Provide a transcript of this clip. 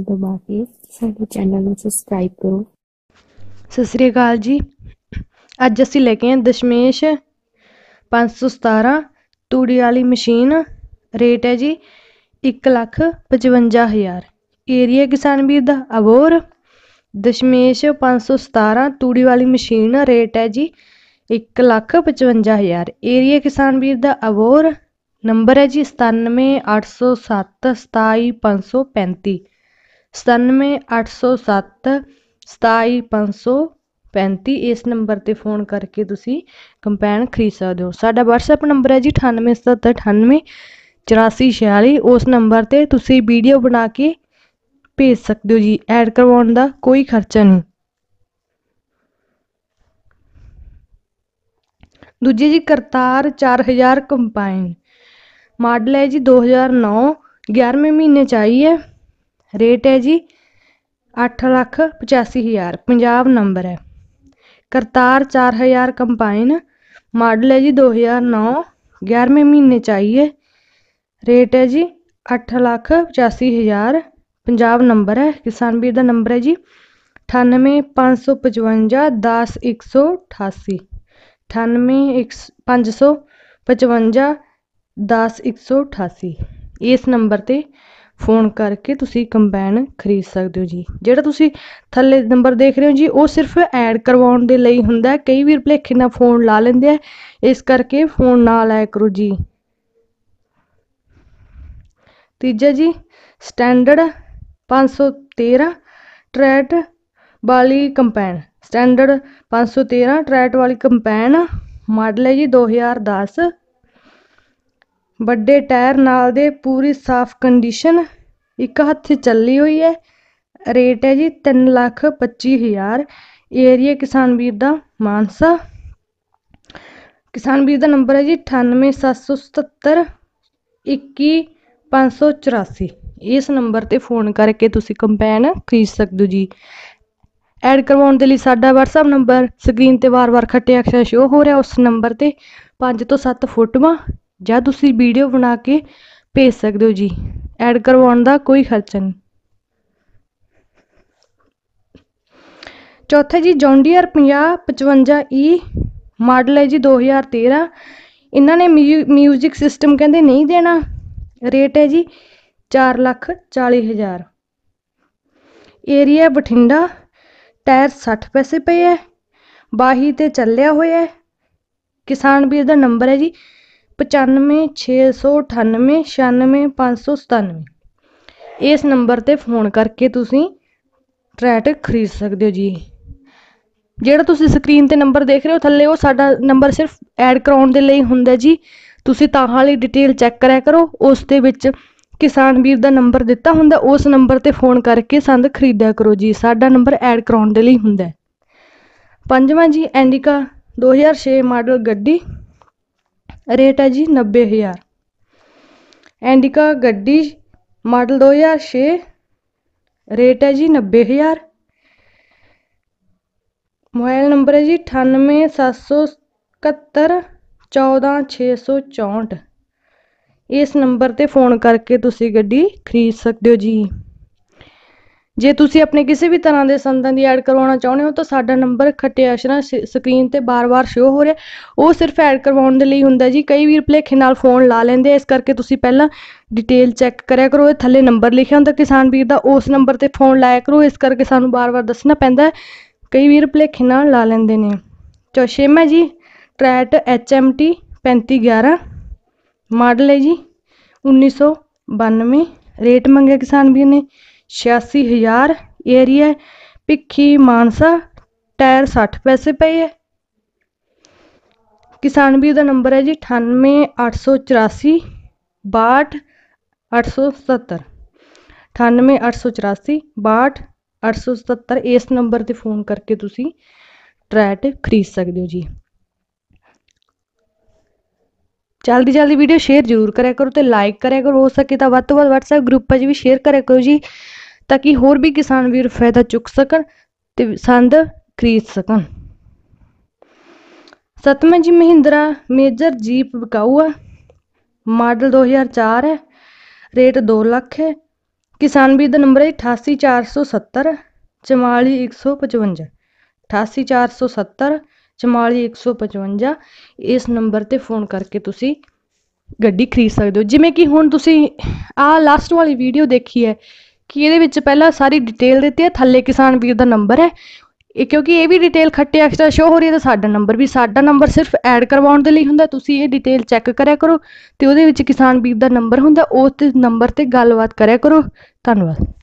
ਨੂੰ ਦਬਾ ਕੇ ਸਾਡੇ ਚੈਨਲ ਨੂੰ ਸਬਸਕ੍ਰਾਈਬ ਕਰੋ। ਸਤਿ ਸ੍ਰੀ ਅਕਾਲ ਜੀ। ਅੱਜ ਅਸੀਂ ਲੈ ਕੇ ਆਏ ਦਸ਼ਮੇਸ਼ 517 ਤੂੜੀ ਵਾਲੀ ਮਸ਼ੀਨ। ਰੇਟ ਹੈ ਜੀ 155000 ਏਰੀਆ ਕਿਸਾਨ ਵੀਰ ਦਾ ਅਬੋਰ। ਦਸ਼ਮੇਸ਼ 517 ਤੂੜੀ ਵਾਲੀ ਮਸ਼ੀਨ ਰੇਟ ਹੈ ਜੀ 155000 ਏਰੀਆ ਕਿਸਾਨ ਵੀਰ ਦਾ ਅਬੋਰ। ਨੰਬਰ ਹੈ ਜੀ 97807 27535 97807 27535 ਇਸ ਨੰਬਰ ਤੇ ਫੋਨ ਕਰਕੇ ਤੁਸੀਂ ਕੰਪੈਨ ਖਰੀਦ ਸਕਦੇ ਹੋ। ਸਾਡਾ ਵਟਸਐਪ ਨੰਬਰ ਹੈ ਜੀ 987798 8446 ਉਸ ਨੰਬਰ ਤੇ ਤੁਸੀਂ ਵੀਡੀਓ ਬਣਾ ਕੇ ਭੇਜ ਸਕਦੇ ਹੋ ਜੀ। ਐਡ ਕਰਵਾਉਣ ਦਾ ਕੋਈ ਖਰਚਾ ਨਹੀਂ। ਦੂਜੀ ਜੀ, ਕਰਤਾਰ 4000 ਕੰਪਾਈਨ। ਮਾਡਲ ਹੈ ਜੀ 2009 11ਵੇਂ ਮਹੀਨੇ ਚ ਆਈ ਹੈ। ਰੇਟ ਹੈ ਜੀ 8 ਲੱਖ 85000 ਪੰਜਾਬ ਨੰਬਰ ਹੈ। ਕਰਤਾਰ 4000 ਕੰਪਾਈਨ ਮਾਡਲ ਹੈ ਜੀ 2009 11ਵੇਂ ਮਹੀਨੇ ਚ ਆਈ ਹੈ। ਰੇਟ ਹੈ ਜੀ 8 ਲੱਖ 85000 ਪੰਜਾਬ ਨੰਬਰ ਹੈ। ਕਿਸਾਨ ਵੀਰ ਦਾ ਨੰਬਰ ਹੈ ਜੀ 98555 10188 98555 10188 ਇਸ ਨੰਬਰ ਤੇ ਫੋਨ ਕਰਕੇ ਤੁਸੀਂ ਕੰਬਾਈਨ ਖਰੀਦ ਸਕਦੇ ਹੋ ਜੀ। ਜਿਹੜਾ ਤੁਸੀਂ ਥੱਲੇ ਨੰਬਰ ਦੇਖ ਰਹੇ ਹੋ ਜੀ, ਉਹ ਸਿਰਫ ਐਡ ਕਰਵਾਉਣ ਦੇ ਲਈ ਹੁੰਦਾ ਕਈ ਵੀਰ ਭਲੇਖੇ ਨਾਲ ਫੋਨ ਲਾ ਲੈਂਦੇ ਆ। ਇਸ ਕਰਕੇ ਫੋਨ ਨਾ ਲਾਇਆ ਕਰੋ ਜੀ। ਤੀਜਾ ਜੀ, ਸਟੈਂਡਰਡ 513 ਟਰੈਟ ਵਾਲੀ ਕੰਪੈਨ ਸਟੈਂਡਰਡ 513 ਟਰੈਟ ਵਾਲੀ ਕੰਪੈਨ ਮਾਡਲ ਹੈ ਜੀ 2010 ਵੱਡੇ ਟਾਇਰ ਨਾਲ ਦੇ ਪੂਰੀ ਸਾਫ਼ ਕੰਡੀਸ਼ਨ ਇੱਕ ਹੱਥ ਚੱਲੀ ਹੋਈ ਹੈ। ਰੇਟ ਹੈ ਜੀ 3 ਲੱਖ 25 ਹਜ਼ਾਰ। ਏਰੀਆ ਕਿਸਾਨ ਵੀਰ ਦਾ ਮਾਨਸਾ। ਕਿਸਾਨ ਵੀਰ ਦਾ ਨੰਬਰ ਹੈ ਜੀ 98777 21584 ਇਸ ਨੰਬਰ ਤੇ ਫੋਨ ਕਰਕੇ ਤੁਸੀਂ ਕੰਪੈਨ ਖਰੀਦ ਸਕਦੇ ਹੋ ਜੀ। ਐਡ ਕਰਵਾਉਣ ਦੇ ਲਈ ਸਾਡਾ WhatsApp ਨੰਬਰ, ਸਕਰੀਨ ਤੇ ਵਾਰ-ਵਾਰ ਖੱਟੇ ਅਕਸ਼ਰ ਸ਼ੋ ਹੋ ਰਿਹਾ ਉਸ ਨੰਬਰ ਤੇ। 5 ਤੋਂ 7 ਫੋਟੋਆਂ ਜਾਂ ਤੁਸੀਂ ਵੀਡੀਓ ਬਣਾ ਕੇ ਭੇਜ ਸਕਦੇ ਹੋ ਜੀ। ਐਡ ਕਰਵਾਉਣ ਦਾ ਕੋਈ ਖਰਚਾ ਨਹੀਂ। ਚੌਥਾ ਜੀ ਜੌਂਡੀਅਰ 5055 ਮਾਡਲ ਹੈ ਜੀ 2013 ਇਹਨਾਂ ਨੇ ਮਿਊਜ਼ਿਕ ਸਿਸਟਮ ਕਹਿੰਦੇ ਨਹੀਂ ਦੇਣਾ। ਰੇਟ ਹੈ ਜੀ 4 ਲੱਖ 40 ਹਜ਼ਾਰ। ਏਰੀਆ ਬਠਿੰਡਾ, ਟਾਇਰ 60 ਪੈਸੇ ਪਏ ਹੈ। ਬਾਹੀ ਤੇ ਚੱਲਿਆ ਹੋਇਆ ਹੈ। ਕਿਸਾਨ ਵੀਰ ਦਾ ਨੰਬਰ ਹੈ ਜੀ 9568896597 ਇਸ ਨੰਬਰ ਤੇ ਫੋਨ ਕਰਕੇ ਤੁਸੀਂ ਟਰੈਟ ਖਰੀਦ ਸਕਦੇ ਹੋ ਜੀ। ਜਿਹੜਾ ਤੁਸੀਂ ਸਕਰੀਨ ਤੇ ਨੰਬਰ ਦੇਖ ਰਹੇ ਹੋ, ਥੱਲੇ ਉਹ ਸਾਡਾ ਨੰਬਰ ਸਿਰਫ ਐਡ ਕਰਾਉਣ ਦੇ ਲਈ ਹੁੰਦਾ ਜੀ। ਤੁਸੀਂ ਤਾਂ ਵਾਲੀ ਡਿਟੇਲ ਚੈੱਕ ਕਰਿਆ ਕਰੋ, ਉਸ ਦੇ ਵਿੱਚ ਕਿਸਾਨ ਵੀਰ ਦਾ ਨੰਬਰ ਦਿੱਤਾ ਹੁੰਦਾ, ਉਸ ਨੰਬਰ ਤੇ ਫੋਨ ਕਰਕੇ ਸੰਦ ਖਰੀਦਿਆ ਕਰੋ ਜੀ। ਸਾਡਾ ਨੰਬਰ ਐਡ ਕਰਾਉਣ ਦੇ ਲਈ ਹੁੰਦਾ ਪੰਜਵਾਂ ਜੀ, ਐਂਡਿਕਾ 2006 ਮਾਡਲ ਗੱਡੀ। ਰੇਟ ਹੈ ਜੀ 90000 ਐਂਡਿਕਾ ਗੱਡੀ ਮਾਡਲ 2006 ਰੇਟ ਹੈ ਜੀ 90000 ਮੋਬਾਈਲ ਨੰਬਰ ਹੈ ਜੀ 9877 14664 ਇਸ ਨੰਬਰ ਤੇ ਫੋਨ ਕਰਕੇ ਤੁਸੀਂ ਗੱਡੀ ਖਰੀਦ ਸਕਦੇ ਹੋ ਜੀ। ਜੇ ਤੁਸੀਂ ਆਪਣੇ ਕਿਸੇ ਵੀ ਤਰ੍ਹਾਂ ਦੇ ਸੰਦਾਂ ਦੀ ਐਡ ਕਰਵਾਉਣਾ ਚਾਹੁੰਦੇ ਹੋ ਤਾਂ ਸਾਡਾ ਨੰਬਰ ਖੱਟੇ ਅਸ਼ਰਾਂ ਸਕਰੀਨ ਤੇ ਬਾਰ-ਬਾਰ ਸ਼ੋ ਹੋ ਰਿਹਾ। ਉਹ ਸਿਰਫ ਐਡ ਕਰਵਾਉਣ ਦੇ ਲਈ ਹੁੰਦਾ ਜੀ। ਕਈ ਵੀਰ ਭਲੇਖੇ ਨਾਲ ਫੋਨ ਲਾ ਲੈਂਦੇ ਇਸ ਕਰਕੇ ਤੁਸੀਂ ਪਹਿਲਾਂ ਡਿਟੇਲ ਚੈੱਕ ਕਰਿਆ ਕਰੋ। ਇਹ ਥੱਲੇ ਨੰਬਰ ਲਿਖਿਆ ਹੁੰਦਾ। ਕਿਸਾਨ ਵੀਰ ਦਾ ਉਸ ਨੰਬਰ ਤੇ ਫੋਨ ਲਾਇਆ ਕਰੋ। ਇਸ ਕਰਕੇ ਸਾਨੂੰ ਬਾਰ-ਬਾਰ ਦੱਸਣਾ ਪੈਂਦਾ ਕਈ ਵੀਰ ਭਲੇਖੇ ਨਾਲ ਲਾ ਲੈਂਦੇ ਨੇ। ਚੌਸ਼ੇਮਾ ਜੀ। ਟਰੈਟ HMT 3511 ਮਾਡਲ ਹੈ ਜੀ। 1992 ਰੇਟ ਮੰਗਿਆ ਕਿਸਾਨ ਵੀਰ ਨੇ। 86000 ਏਰੀਆ ਭਿੱਖੀ ਮਾਨਸਾ ਟਾਇਰ 60 ਪੈਸੇ ਪਏ ਹੈ ਕਿਸਾਨ ਵੀਰ ਦਾ ਨੰਬਰ ਹੈ ਜੀ 98884 62877 98884 62877 ਇਸ ਨੰਬਰ ਤੇ ਫੋਨ ਕਰਕੇ ਤੁਸੀਂ ਟਰੈਟ ਖਰੀਦ ਸਕਦੇ ਹੋ ਜੀ ਜਲਦੀ ਜਲਦੀ ਵੀਡੀਓ ਸ਼ੇਅਰ ਜ਼ਰੂਰ ਕਰਿਆ ਕਰੋ ਤੇ ਲਾਈਕ ਕਰਿਆ ਕਰੋ ਹੋ ਸਕੇ ਤਾਂ ਵੱਧ ਤੋਂ ਵੱਧ WhatsApp ਗਰੁੱਪਾਂ 'ਚ ਵੀ ਸ਼ੇਅਰ ਕਰਿਆ ਕਰੋ ਜੀ ਤਾਂ ਕਿ ਹੋਰ ਵੀ ਕਿਸਾਨ ਵੀਰ ਫਾਇਦਾ ਚੁੱਕ ਸਕਣ ਤੇ ਸੰਦ ਖਰੀਦ ਸਕਣ। ਸਤਵਾਂ ਜੀ ਮਹਿੰਦਰਾ ਮੇਜਰ ਜੀਪ ਵਿਕਾਊ ਆ। ਮਾਡਲ 2004 ਹੈ, ਰੇਟ 2 ਲੱਖ ਹੈ। ਕਿਸਾਨ ਵੀਰ ਦਾ ਨੰਬਰ ਹੈ 88470 44155 88470 44155 ਇਸ ਨੰਬਰ ਤੇ ਫੋਨ ਕਰਕੇ ਤੁਸੀਂ ਗੱਡੀ ਖਰੀਦ ਸਕਦੇ ਹੋ। ਜਿਵੇਂ ਕਿ ਹੁਣ ਤੁਸੀਂ ਆਹ ਲਾਸਟ ਵਾਲੀ ਵੀਡੀਓ ਦੇਖੀ ਹੈ ਕਿ ਇਹਦੇ ਵਿੱਚ ਪਹਿਲਾਂ ਸਾਰੀ ਡਿਟੇਲ ਦਿੱਤੀ ਹੈ, ਥੱਲੇ ਕਿਸਾਨ ਵੀਰ ਦਾ ਨੰਬਰ ਹੈ। ਇਹ ਕਿਉਂਕਿ ਇਹ ਵੀ ਡਿਟੇਲ ਖੱਟੇ ਐਕਸਟਰਾ ਸ਼ੋ ਹੋ ਰਹੀ ਹੈ, ਤਾਂ ਸਾਡਾ ਨੰਬਰ ਵੀ, ਸਾਡਾ ਨੰਬਰ ਸਿਰਫ ਐਡ ਕਰਵਾਉਣ ਦੇ ਲਈ ਹੁੰਦਾ। ਤੁਸੀਂ ਇਹ ਡਿਟੇਲ ਚੈੱਕ ਕਰਿਆ ਕਰੋ ਤੇ ਉਹਦੇ ਵਿੱਚ ਕਿਸਾਨ ਵੀਰ ਦਾ ਨੰਬਰ ਹੁੰਦਾ, ਉਸ ਤੇ ਨੰਬਰ ਤੇ ਗੱਲਬਾਤ ਕਰਿਆ ਕਰੋ। ਧੰਨਵਾਦ।